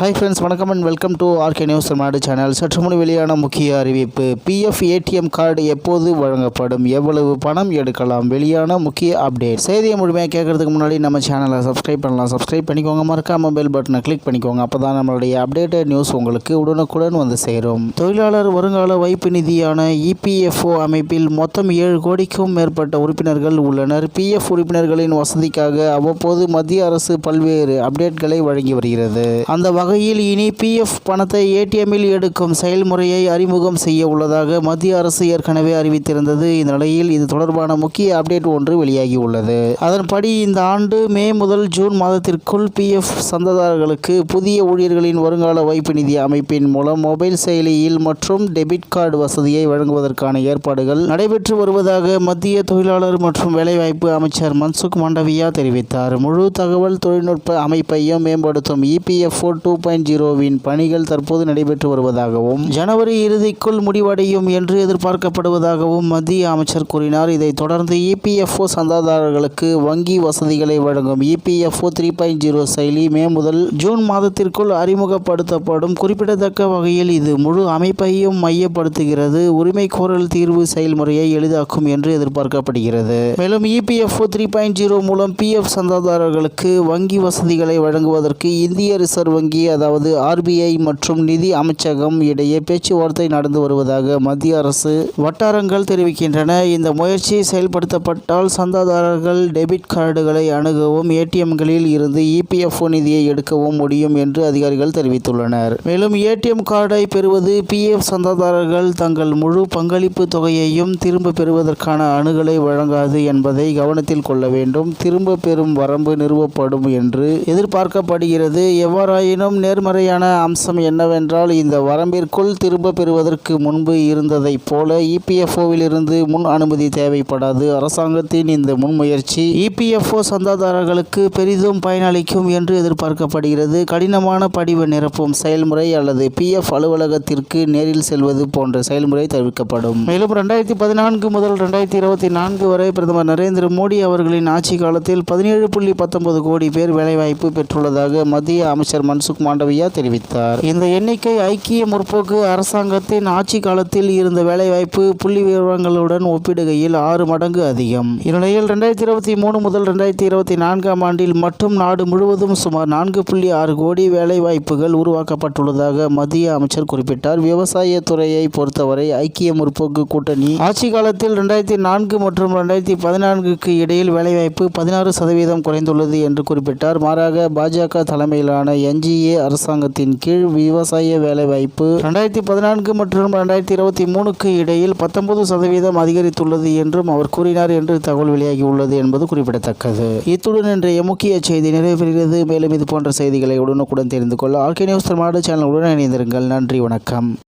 Hi friends வணக்கம் and welcome to RK news Tamil Nadu channel சற்று முன் வெளியான முக்கிய அறிவிப்பு. பிஎஃப் ஏடிஎம் கார்டு எப்போது வழங்கப்படும்? எவ்வளவு பணம் எடுக்கலாம்? வெளியான முக்கிய அப்டேட் செய்தியை முழுமையாக கேட்கறதுக்கு முன்னாடி நம்ம சேனலை சப்ஸ்கிரைப் பண்ணலாம். சப்ஸ்கிரைப் பண்ணிக்கோங்க. மறக்காம பெல் பட்டனை கிளிக் பண்ணிக்கோங்க. அப்போ தான் நம்மளுடைய அப்டேட்டட் நியூஸ் உங்களுக்கு உடனுக்குடன் வந்து சேரும். தொழிலாளர் வருங்கால வைப்பு நிதியான இபிஎஃப்ஓ அமைப்பில் மொத்தம் ஏழு கோடிக்கும் மேற்பட்ட உறுப்பினர்கள் உள்ளனர். பிஎஃப் உறுப்பினர்களின் வசதிக்காக அவ்வப்போது மத்திய அரசு பல்வேறு அப்டேட்களை வழங்கி வருகிறது. அந்த வகையில் இனி பிஎஃப் பணத்தை ஏடிஎம்மில் எடுக்கும் செயல்முறையை அறிமுகம் செய்ய உள்ளதாக மத்திய அரசு ஏற்கனவே அறிவித்திருந்தது. இந்த நிலையில் இது தொடர்பான முக்கிய அப்டேட் ஒன்று வெளியாகியுள்ளது அதன்படி இந்த ஆண்டு மே முதல் ஜூன் மாதத்திற்குள் பிஎஃப் சந்ததாரர்களுக்கு புதிய ஊழியர்களின் வருங்கால வைப்பு நிதி அமைப்பின் மூலம் மொபைல் செயலியில் மற்றும் டெபிட் கார்டு வசதியை வழங்குவதற்கான ஏற்பாடுகள் நடைபெற்று வருவதாக மத்திய தொழிலாளர் மற்றும் வேலைவாய்ப்பு அமைச்சர் மன்சுக் மாண்டவியா தெரிவித்தார். முழு தகவல் தொழில்நுட்ப அமைப்பையும் மேம்படுத்தும் இபிஎஃப்ஓ டூ பாயிண்ட் ஜீரோவின் பணிகள் தற்போது நடைபெற்று வருவதாகவும் ஜனவரி இறுதிக்குள் முடிவடையும் என்று எதிர்பார்க்கப்படுவதாகவும் மத்திய அமைச்சர் கூறினார். இதைத் தொடர்ந்து இபிஎஃப்ஓ சந்தாதாரர்களுக்கு வங்கி வசதிகளை வழங்கும் இபிஎஃப்ஓ த்ரீ பாயிண்ட் ஜீரோ செயலி மே முதல் ஜூன் மாதத்திற்குள் அறிமுகப்படுத்தப்படும். குறிப்பிடத்தக்க வகையில் இது முழு அமைப்பையும் மையப்படுத்துகிறது. உரிமை கோரல் தீர்வு செயல்முறையை எளிதாக்கும் என்று எதிர்பார்க்கப்படுகிறது. மேலும் இபிஎஃப்ஓ த்ரீ பாயிண்ட் ஜீரோ மூலம் பிஎஃப் சந்தாதாரர்களுக்கு வங்கி வசதிகளை வழங்குவதற்கு இந்திய ரிசர்வ் வங்கி அதாவது ஆர்பிஐ மற்றும் நிதி அமைச்சகம் இடையே பேச்சுவார்த்தை நடந்து வருவதாக மத்திய அரசு வட்டாரங்கள் தெரிவிக்கின்றன. இந்த முயற்சி செயல்படுத்தப்பட்டால் சந்தாதாரர்கள் டெபிட் கார்டுகளை அணுகவும் ஏடிஎம்களில் இருந்து இபிஎஃப்ஓ நிதியை எடுக்கவும் முடியும் என்று அதிகாரிகள் தெரிவித்துள்ளனர். மேலும் ஏடிஎம் கார்டை பெறுவது பிஎஃப் சந்தாதாரர்கள் தங்கள் முழு பங்களிப்பு தொகையையும் திரும்ப பெறுவதற்கான அணுகலை வழங்காது என்பதை கவனத்தில் கொள்ள வேண்டும். திரும்ப பெறும் வரம்பு நிறுவப்படும் என்று எதிர்பார்க்கப்படுகிறது. எவ்வாறாயினும் நேர்மறையான அம்சம் என்னவென்றால் இந்த வரம்பிற்குள் திரும்ப பெறுவதற்கு முன்பு இருந்ததைப் போல இபிஎஃப்ஓவிலிருந்து முன் அனுமதி தேவைப்படாது. அரசாங்கத்தின் இந்த முன்முயற்சி இபிஎஃப்ஓ சந்தாதாரர்களுக்கு பெரிதும் பயனளிக்கும் என்று எதிர்பார்க்கப்படுகிறது. கடினமான படிவ நிரப்பும் செயல்முறை அல்லது பிஎஃப் அலுவலகத்திற்கு நேரில் செல்வது போன்ற செயல்முறை தவிர்க்கப்படும். மேலும் ரெண்டாயிரத்தி பதினான்கு முதல் ரெண்டாயிரத்தி இருபத்தி நான்கு வரை பிரதமர் நரேந்திர மோடி அவர்களின் ஆட்சி காலத்தில் பதினேழு புள்ளி பத்தொன்பது கோடி பேர் வேலைவாய்ப்பு பெற்றுள்ளதாக மத்திய அமைச்சர் மன்சுக் மாண்டவியா தெரிவித்தார். இந்த எண்ணிக்கை ஐக்கிய முற்போக்கு அரசாங்கத்தின் ஆட்சி காலத்தில் இருந்த வேலைவாய்ப்பு புள்ளி விவரங்களுடன் ஒப்பிடுகையில் ஆறு மடங்கு அதிகம். இந்நிலையில் ரெண்டாயிரத்தி இருபத்தி மூணு முதல் ரெண்டாயிரத்தி இருபத்தி நான்காம் ஆண்டில் மட்டும் நாடு முழுவதும் சுமார் நான்கு புள்ளி ஆறு கோடி வேலைவாய்ப்புகள் உருவாக்கப்பட்டுள்ளதாக மத்திய அமைச்சர் குறிப்பிட்டார். விவசாய துறையை பொறுத்தவரை ஐக்கிய முற்போக்கு கூட்டணி ஆட்சி காலத்தில் ரெண்டாயிரத்தி நான்கு மற்றும் ரெண்டாயிரத்தி பதினான்குக்கு இடையில் வேலைவாய்ப்பு பதினாறு சதவீதம் குறைந்துள்ளது என்று குறிப்பிட்டார். மாறாக பாஜக தலைமையிலான என்ஜிஏ அரசாங்கத்தின் கீழ் விவசாய வேலைவாய்ப்பு ரெண்டாயிரத்தி பதினான்கு மற்றும் ரெண்டாயிரத்தி இருபத்தி மூணுக்கு இடையில் பத்தொன்பது சதவீதம் அதிகரித்துள்ளது என்றும் அவர் கூறினார் என்று தகவல் வெளியாகியுள்ளது என்பது குறிப்பிடத்தக்கது. இத்துடன் இன்றைய முக்கிய செய்தி நிறைவேறுகிறது மேலும் இது போன்ற செய்திகளை உடனுக்குடன் தெரிந்து கொள்ள ஆர்கே நியூஸ் தமிழ்நாடு சேனலுடன் இணைந்திருங்கள். நன்றி வணக்கம்.